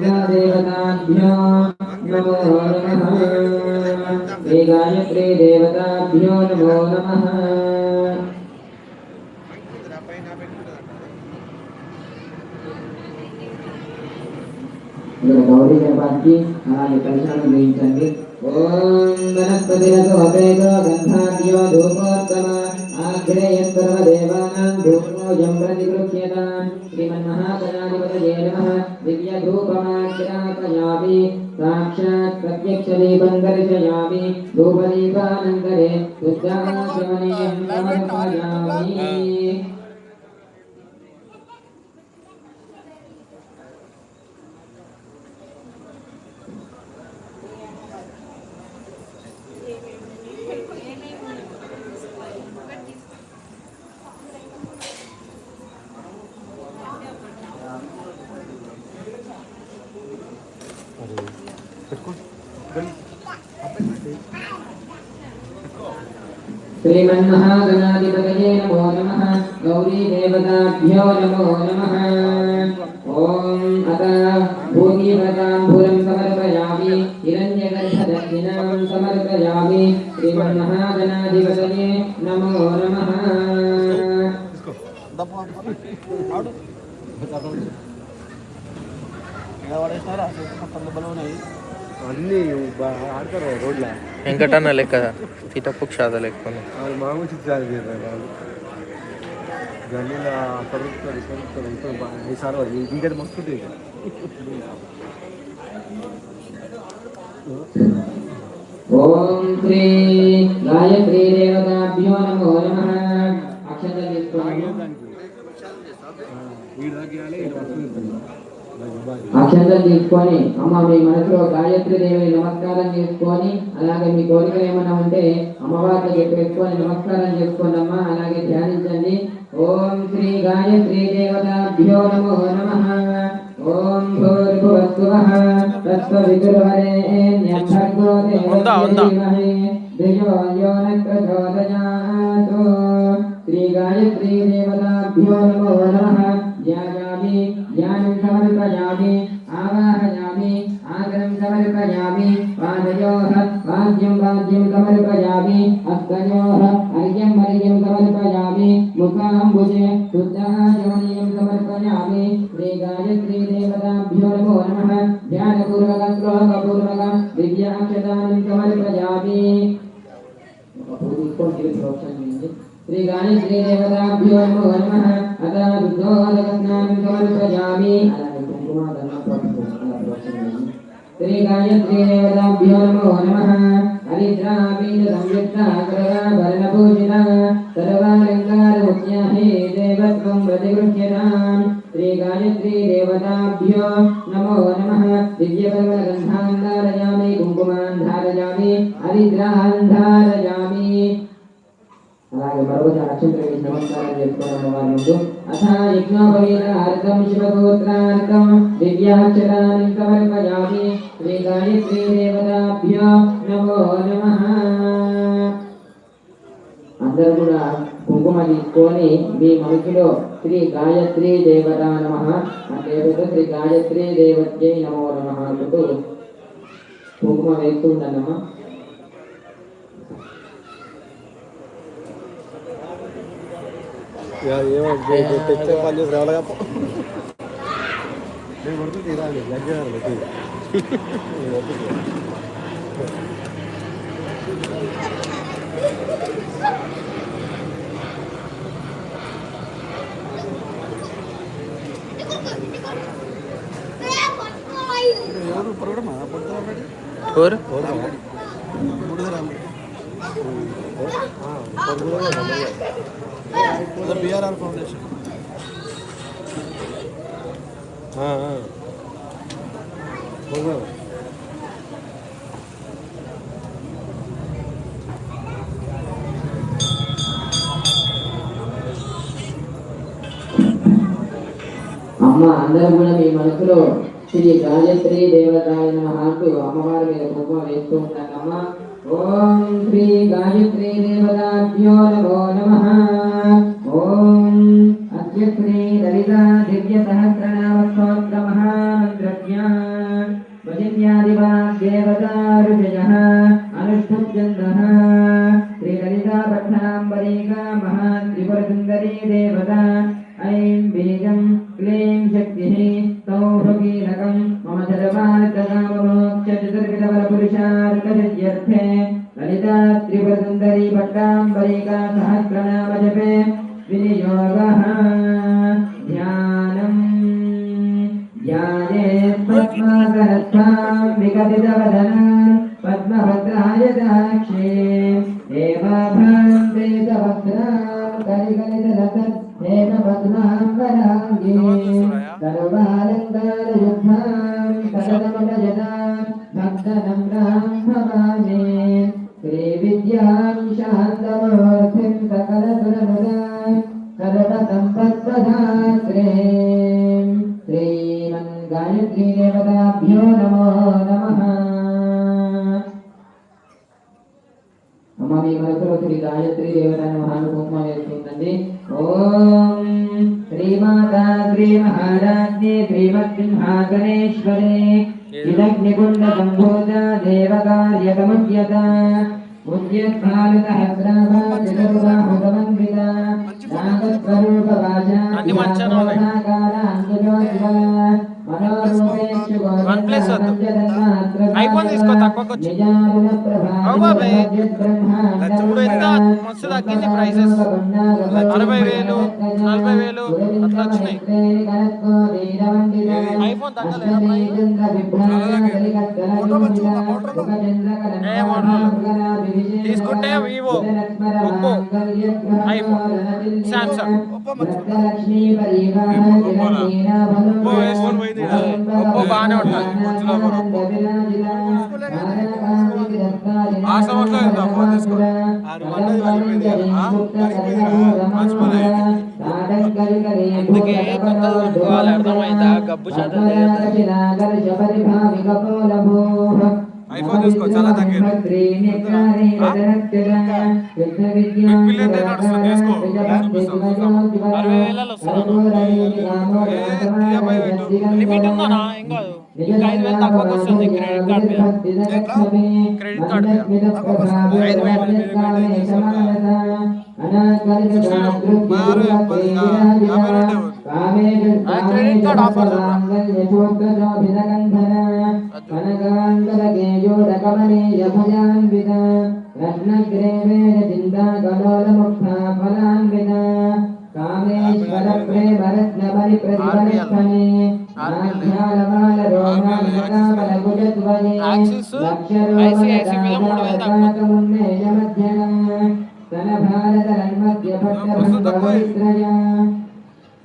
श्रीरुद्रदेवताभ्यो नमो नमः श्रीगायत्री देवताभ्यो नमो नमः ఇక్కడ గౌరీ గణపానికి అలాగే కలిశాలను గ్రహించండి ఓం వనస్పతిరతో అపేతో గంధాద్యో ధూపోత్తమ ఆగ్రేయస్కరవ దేవానాం ధూపోజం जम्रनिकृत्य श्रीमन्महागणाधिपतये नमः दिव्यधूपमाचरापयामि साक्षात् प्रत्यक्षदीपं दर्शयामि धूपदीपानन्तरे उद्गाशमनीयं समर्पयामि श्रीमन्महागणाधिपतये नमो नमः गौरीदेवताभ्यो नमो नमः ॐ अत भूमिव्रताम्बूलं समर्पयामि हिरण्यगर्भदक्षिणां समर्पयामि श्रीमन्महागणाधिपतये नमो नमः అన్నీ బా- ఆడతారు రోడ్ల వెంకటన్న లెక్క లెక్క మస్తు ఉంటుంది ఇక. ఓం శ్రీ గాయత్రీ దేవతాభ్యో నమో నమః. అక్షంతలు తీసుకోండి. వీడి దగ్గర అక్షంతలు తీసుకొని అమ్మ మీ మనసులో గాయత్రి దేవిని నమస్కారం చేసుకొని అలాగే మీ కోరికలు ఏమైనా ఉంటే అమ్మవారితో చెప్పేసుకొని నమస్కారం చేసుకోండి అమ్మా అలాగే ధ్యానించండి. ఓం శ్రీ గాయత్రీ దేవతాభ్యో నమో నమః. ఓం భూర్భువస్సువః. యో న ప్రచోదయాత్ శ్రీ గాయత్రీ దేవతాభ్యో నమో నమః. ధ్యాయామి ధ్యానం సమర్పయామి ఆవాహయామి ఆగ్రం సమర్పయామి పాదయోః వాద్యం వాద్యం సమర్పయామి హస్తయోః అర్ఘ్యం అర్ఘ్యం సమర్పయామి ముఖాంబుజే శుద్ధాచమనీయం సమర్పయామి శ్రీ గాయత్రీ దేవతాభ్యో నమో నమః ధ్యానపూర్వకం శ్లోకపూర్వకం దివ్యాక్షదానం సమర్పయామి శ్రీ గాయత్రీ దేవతాభ్యో నమో నమః అత దుర్గోదకస్నానం సమర్పయామి అలాగే కుంకుమ దండం పసుపు అలా ప్రోక్షించండి. శ్రీ గాయత్రీ దేవతాభ్యో నమో నమః హరిద్రాబీజ సంయుక్త అగ్రభరణ పూజిత సర్వాలంకార ముఖ్యాహే దేవత్వం ప్రతిగృహ్యతాం శ్రీ గాయత్రీ దేవతాభ్యో నమో నమః అలాగే మరొక అక్షంతరం నమస్కారం చేసుకోవడం వారి ముందు. అథ యజ్ఞోపవీతార్థం శివగోత్రార్థం దివ్యాక్షరాన్ని సమర్పయామి శ్రీ గాయత్రీ దేవతాభ్యో నమో నమ. అందరూ కూడా కుంకుమ తీసుకొని మీ మనసులో శ్రీ గాయత్రీ దేవత నమ. అంటే శ్రీ గాయత్రీ దేవత్యై నమో నమ అంటూ కుంకుమ వేస్తూ Ja, ja, det det തെറ്റേ പല്ല് ഒരാളെ അപ്പോൾ ദേ വെറുതെ തീരാണ് ലഗ്ഗാണ് ഒരു കൂടുതലാണ് ആ കൂടുതലാണ് బిఆర్ఆర్ ఫౌండేషన్ అమ్మ అందరూ కూడా మీ మనసులో శ్రీ గాయత్రి దేవతాయ నమః అంటూ అమ్మవారి మీద కుంకుమ వేస్తూ ఉంటానమ్మా ఓం శ్రీ గాయత్రీ దేవతాభ్యో నమో నమ. ఓం అద్య శ్రీ లలితా దివ్య సహస్రనామ స్తోత్ర మహామంత్రజ్ఞ. భజన్యాదివాగ్దేవతారుషయ అనుష్ఠుభ్యంతః శ్రీలలితా పట్నాంబరీకా మహాత్రిపురసుందరీ దేవత. ఐం బీజం క్లీం శక్తిः సౌభగీరకం మమ సర్వార్థకామ सर्वार्थकाममोक्षचतुर्विधवरपुरुषार्थसिद्ध्यर्थे ललिता त्रिपुरसुन्दरी पट्टाम्बरीका सहस्रनाम जपे विनियोगः ध्यानम् ध्याये पद्माकरस्थां विकसितवदनां पद्मभद्राय दाक्षे ఏకపద్మాంబరాంగే సర్వాలంకారయుద్ధాం కదలమటజనాం భక్తనం రాం భవామే శ్రీవిద్యాం శాంతమూర్తిం సకలసురనుదాం కదట సంపద్వధాత్రే శ్రీమన్ గాయత్రీ దేవతాభ్యో నమో నమః. అమ్మ మీ మనసులో శ్రీ గాయత్రీ దేవతాన్ని మహానుభూమ ఓం శ్రీమాతా శ్రీ మహారాజ్ఞే శ్రీమత్సింహాసనేశ్వరే ఇదగ్నికుండ సంభూత దేవకార్యకముద్యత ఉద్యత్కాలుతహస్రాభాజగరుబాహుతమంవిత నాగస్వరూప అన్ని మంచిగానే One place వద్దు. ఐఫోన్ తీసుకో, తక్కువకి వచ్చింది. అవు బాబాయ్. చూడు ఎంత మస్తు తగ్గింది prices. అరవై వేలు, నలభై వేలు అట్లా వచ్చినాయి. ఐఫోన్ తగ్గలేదా ఏ మోడల్? తీసుకుంటే Vivo, Oppo, iPhone, Samsung. Oppo బాగానే ఉంటుంది. ఆ సంవత్సరం ఎంత ఫోన్ తీసుకో? ఆరు వందలు కలిపింది కదా? ఆ? కలిపింది కదా? మర్చిపోలే. అందుకే కొత్తది కొనుక్కోవాలి అర్థమైందా గబ్బు శాతం ఐఫోన్ తీసుకో, చాలా తగ్గింది. పిల్లలు నడుస్తుంది, తీసుకో. అరవై వేలలో వస్తుందా? లిమిట్ ఉందనా ఏం కాదు. ఇంకా ఐదు వేలు తక్కువకి వస్తుంది క్రెడిట్ కార్డ్ మీద. క్రెడిట్ కార్డ్ మీద. ఐదు వేలు ఆ క్రెడిట్ కార్డ్ ఆఫర్ కామేశ్వర ప్రేమ రత్న పరి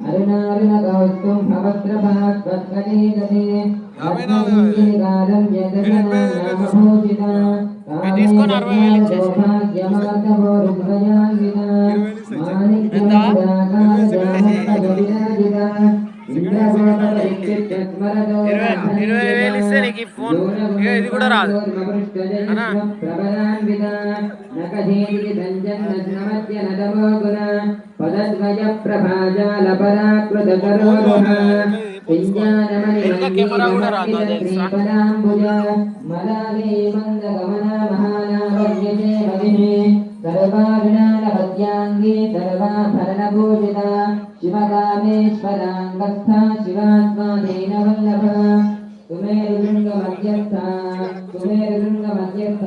అరుణారుణ కౌస్తుం భవత్రభాస్వత్కలీదతే యాభై నాలుగు మీరు తీసుకొని అరవై వేలు ఇరవై ఇరవై వేలు ఇస్తే నీకు ఈ ఫోన్ ఇక ఇది కూడా రాదు అన్నా? వెనుక కెమెరా కూడా రాదు, అది తెలుసా? సర్వాంగి సర్వాభరణభూషిత శివకామేశ్వరాంగస్థ శివాత్మాదేన వల్లభ సుమేరుశృంగ మధ్యస్థ సుమేరుశృంగ మధ్యస్థ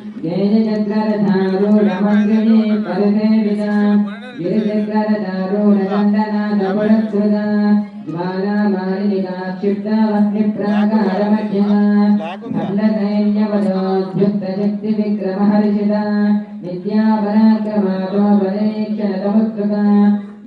అదే చూపిస్తే. విక్రమహర్షిత నిత్యాపరాక్రమాతో ప్రదేక్షణ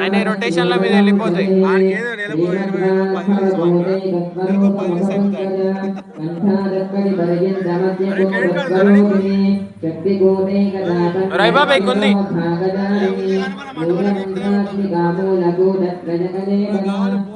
ఆయన రొటేషన్ల మీద వెళ్ళిపోతాయి. నెలకు ఇరవై పది ఇస్తాం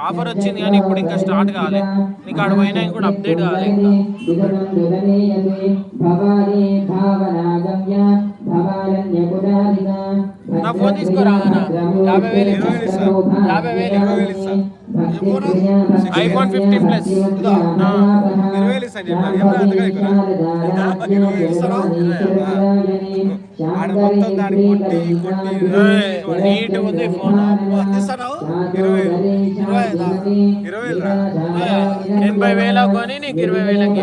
ఆఫర్ వచ్చింది కానీ ఇప్పుడు ఇంకా స్టార్ట్ కాలే నీకు ఆడ పోయినా కూడా అప్డేట్ కాలే ఇంకా నా ఫోన్ తీసుకోరా. యాభై వేలు. యాభై వేలు. IPhone 15 plus. ఇరవై వేలు ఇస్తాను చెప్పినా. ఇరవై వేలు ఇస్తారా? ఆడ మొత్తం దాన్ని కొట్టి, కొట్టి, ఏయ్, నీట్ ఉంది ఫోన్. ఇస్తున్నావు? ఇరవై వేలు. ఇరవై? ఇరవై వేలు. ఎనభై వేల కొని నీకు ఇరవై వేలకి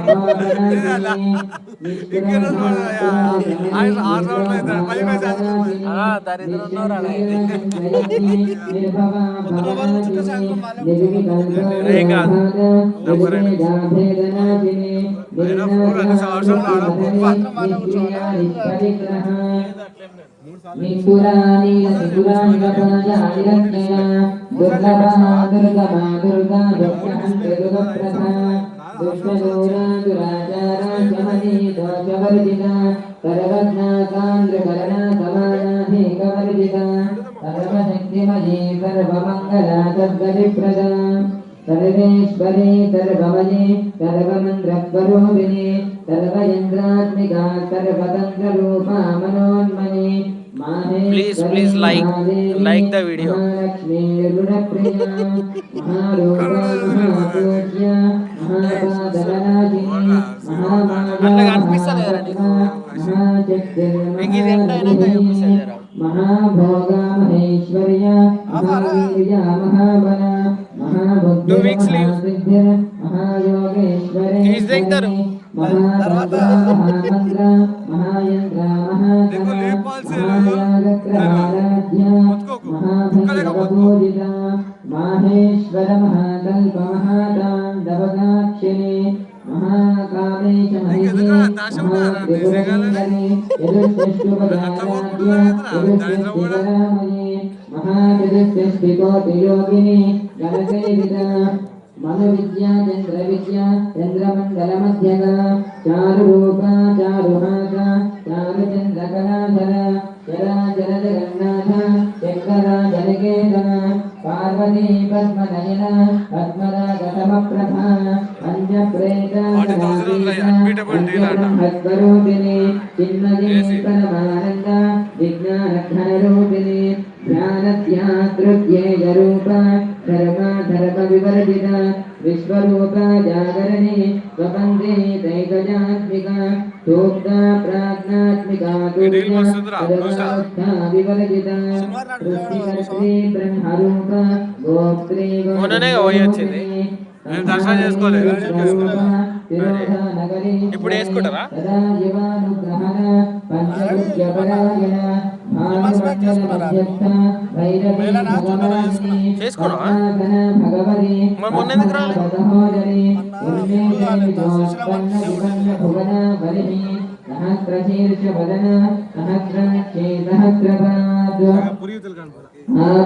ఇస్తావా? ఇరవై రెండు లక్షలు? రెండు లక్షలకి దుర్గమా దుర్గా దుర్గహంతే దుర్గప్రభా దుష్టదూరా దురాచారా శమని దోషవర్జిత సర్వజ్ఞాకాంధ్రకరణ సమానాధికవర్జిత సర్వశక్తిమయీ సర్వమంగళ సద్గతిప్రదా Sarveshwari సర్వమయీ సర్వమంత్రస్వరూపిణి సర్వయంత్రాత్మికా సర్వతంత్రరూపా Manonmani Please, please like- like the video. అట్లా కనిపిస్తలేదా నీకు? నీకు ఇది ఎంత అయినాక చూపిస్తలేరా? మహాభోగ మహేశ్వర్య మహావీర్య మహాబల Two weeks leave. Keys తెగుతారు. తర్వాత నీకు లేదు. ముట్టుకోకు. ముక్కలేక ముట్టుకో. మాహేశ్వర మహాకల్ప మహాకామేశ నీకెందుకు రా? నాశనం ఉన్నారా? నీ శ్రీకాళహస్తి? అట్లా ఊరుకుంటున్నారా ఏంట్రా? దరిద్రం కూడా. మహాయోగిని గణసేవిత మను విద్యా చంద్ర విద్య చంద్రమండల మధ్యగ చారు రూప చారుహాస చారు చంద్ర కళాధర చరాచర జగన్నాథ చక్ర జనకేతన పార్వతీ పద్మనయన పద్మరాగతమ ప్రభ డీల్ ఆడ. బ్రహ్మస్వరూపిణి చిన్మయే పరమానంద విజ్ఞానఘనరూపిణి జ్ఞానధ్యాతృత్యేయ రూప ధర్మ ధర్మ వివర్జిత విశ్వరూప జాగరణి స్వబంధే దైగజాత్మిక సూక్త ప్రాజ్ఞాత్మిక వివర్జిత సృష్టికర్త్రి బ్రహ్మరూప గోత్రే మొన్ననే పోయి వచ్చింది. నేను దర్శనం చేసుకోలేదు. ఇప్పుడు వేసుకుంటారా? చేసుకోరా? మరి మొన్న ఎందుకు సహస్రశీర్ష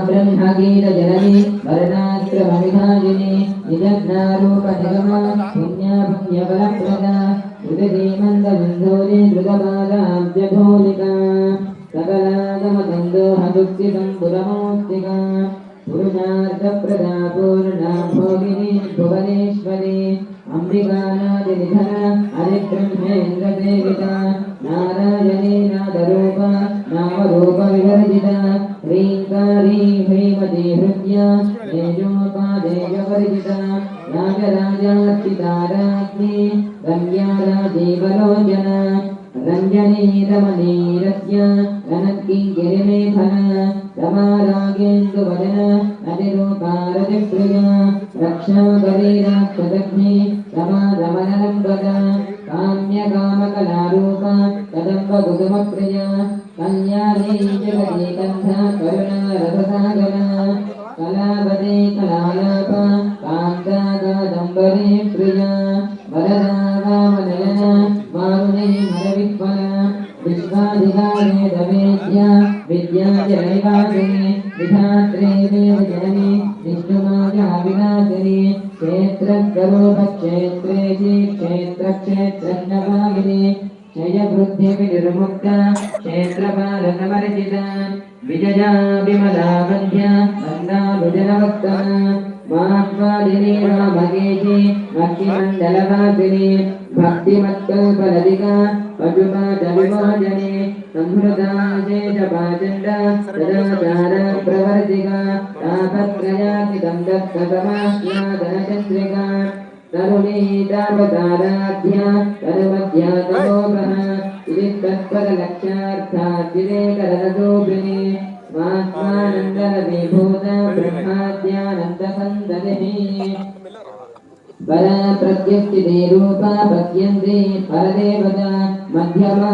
ब्रह्मगीत जननी वर्णाश्रमविधायिनी निजज्ञारूप निगमा पुण्यापुण्यबलप्रदा हृदयीमन्दबन्धोरे मृगपादाब्जभूलिका सकलागमदन्दोहदुक्तिदम्बुरमूर्तिका पुरुषार्थप्रदा पूर्णा भोगिनी भुवनेश्वरी అంబికానాదిధన బిందోని మృగపాదాబ్జఘోలిక నారాయణీ నాదరూప నామరూప వివర్జిత హ్రీంకారీ హ్రీమతి హృద్య తేజోపాదేయ పరిజిత రాజరాజార్చితారాజ్ఞి రమ్యారాజీవలోచన రంజనీ రమణీరస్య రమారాగేందువదన అతిరూపారతిప్రియ రక్షాకరీరాక్షదగ్ని రమారమణలంబద కామ్యకామకలారూప కదంబ కుసుమప్రియ కళ్యాణీ జగతి కంఠ కరుణా రససాగర కళాపదే కళాలాప కాంతాగాదంబరే ప్రియ వరదా వామనయన మారునే మరవిఫల విశ్వాధికారే దవేద్య విద్యాజనైవాసిని విధాత్రే దేవ జనని విష్ణుమాయా వినాశిని క్షేత్రస్వరూప క్షేత్రే క్షేత్ర క్షేత్రజ్ఞభాగిని జయ వృద్ధి నిర్ముక్త క్షేత్రపాలనమర్జిత విజయా విమలా వంద్య వందాలుజనవక్త మాత్వాదిని రామగేజి భక్తిమండలవాసిని భక్తిమత్కల్పలదిక పశుపాదవిమోచని సంహృతాశేషపాచండ సదాచార ప్రవర్తిక తాపత్రయాకితం దత్తసమాహ్లాదనచంద్రిక తరుణీతావతారాధ్య తనుమధ్యాతమోభః ఇది తత్పరలక్ష్యార్థాతిరేకరదోభిని స్వాత్మానందరవిభూత బ్రహ్మాద్యానందసందనిః పరా ప్రత్యక్షితే రూపా పశ్యంతి పరదేవత మధ్యమా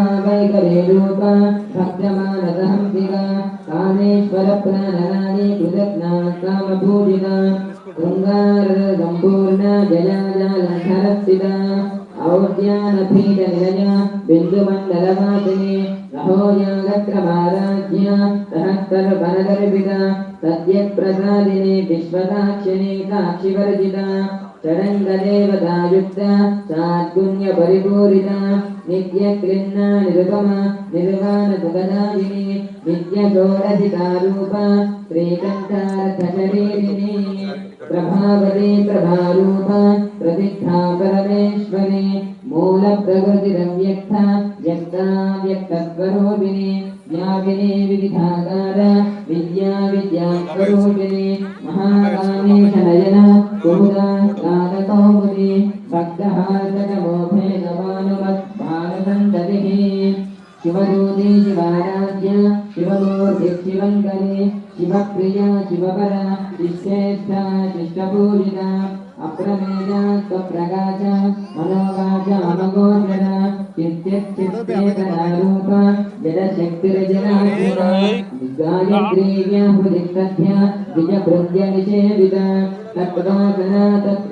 వైఖరే రూప భక్తమానసహంసిక కామేశ్వర ప్రాణరాణి కృతజ్ఞా కామభూషిత శృంగార సంపూర్ణ జయాజాలంధరస్థిత ఔద్యానపీఠ నిలయ బిందుమండలవాసిని రహోజాగత్రమారాధ్య సహస్రవనగర్భిత సద్యప్రసాదిని విశ్వసాక్షిని प्रभावते प्रभारूप प्रतिष्ठा परमेश्वरे मूलप्रकृतिरव्यक्ता व्यक्ता व्यक्तस्वरूपिणे ज्ञापिने विविधाकार विद्या विद्यास्वरूपिणे। వ్యాహృదిష్టధ్య విజ భృత్య నిషేవిత తత్వాసన తత్వ